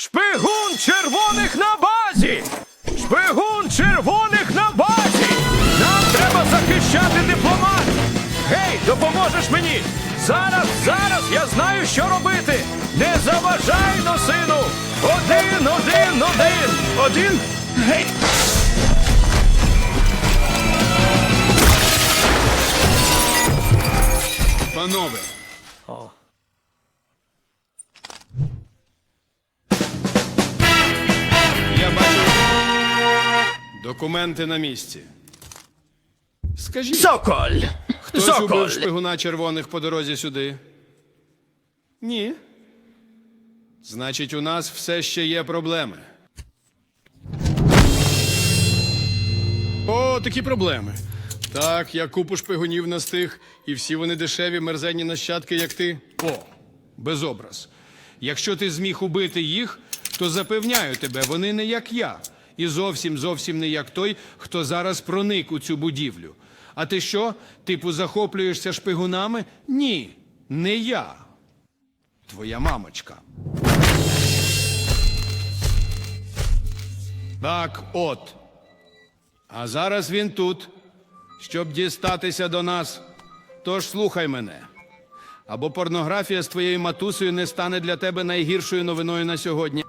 Шпигун червоних на базі! Шпигун червоних на базі! Нам треба захищати дипломат! Гей, допоможеш мені! Зараз, зараз я знаю, що робити! Не заважай но, сину! Один, один, один! Один! Гей! Панове. Я документи на місці. Скажіть, Соколь! хтось Соколь! убив шпигуна червоних по дорозі сюди? Ні. Значить, у нас все ще є проблеми. О, такі проблеми. Так, я купу шпигунів настиг, і всі вони дешеві, мерзенні нащадки, як ти. О, безобраз. Якщо ти зміг убити їх, то запевняю тебе, вони не як я. І зовсім зовсім не як той, хто зараз проник у цю будівлю. А ти що, типу, захоплюєшся шпигунами? Ні, не я. Твоя мамочка. Так, от. А зараз він тут, щоб дістатися до нас. Тож слухай мене. Або порнографія з твоєю матусею не стане для тебе найгіршою новиною на сьогодні.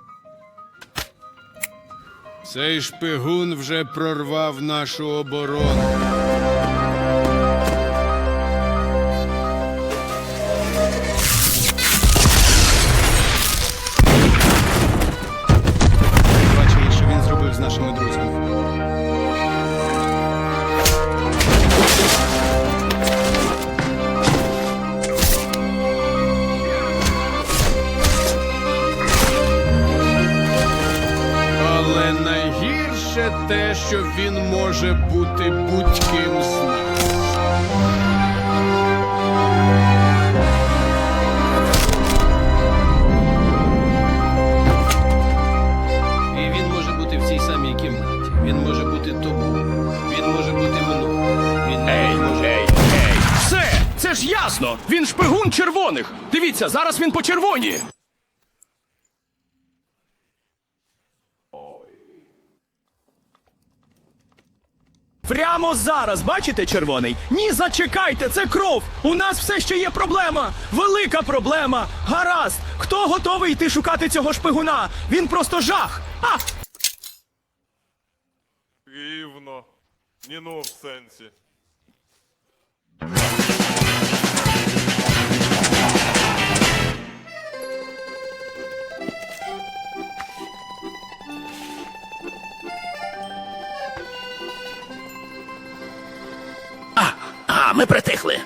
Цей шпигун вже прорвав нашу оборону. Найгірше те, що він може бути будь-ким з нас. І він може бути в цій самій кімнаті. Він може бути тобою. Він може бути мною. Він Ей, може. ей, ей! Все! Це ж ясно! Він шпигун червоних! Дивіться, зараз він по червоній! Прямо зараз, бачите, червоний? Ні, зачекайте, це кров! У нас все ще є проблема! Велика проблема! Гаразд! Хто готовий йти шукати цього шпигуна? Він просто жах! А! Рівно. Ні ну в сенсі. А, ми притихли.